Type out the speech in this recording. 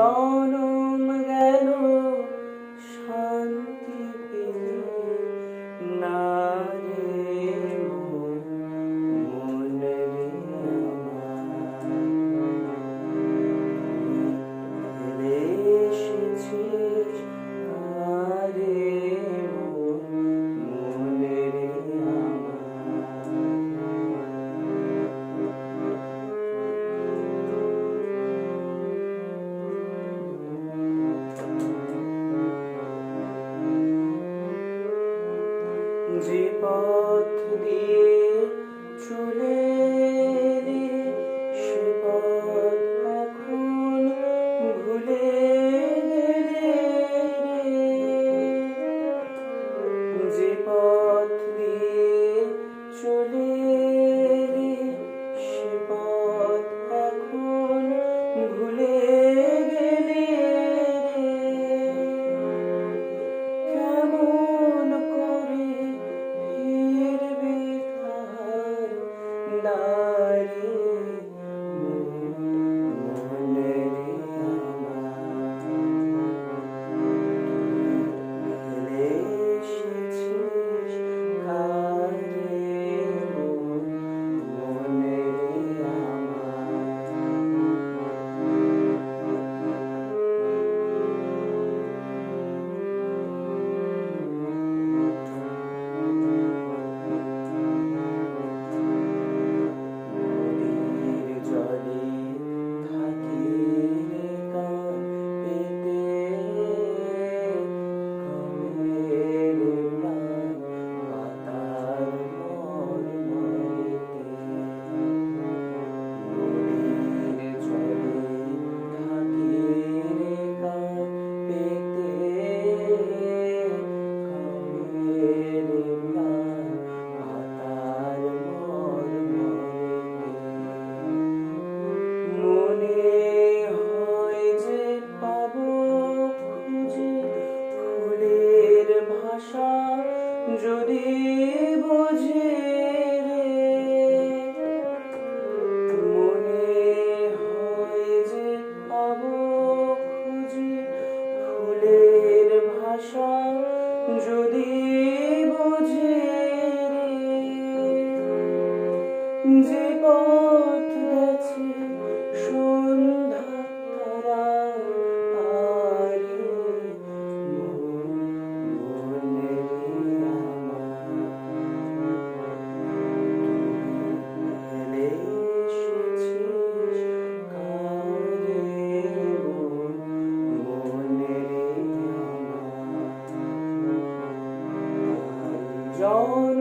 gone যে পথ দিয়ে চলে রে সে পথ এখন ভুলে গেলে যে পথ You. যে পথ গেছে সন্ধ্যা তারা Don't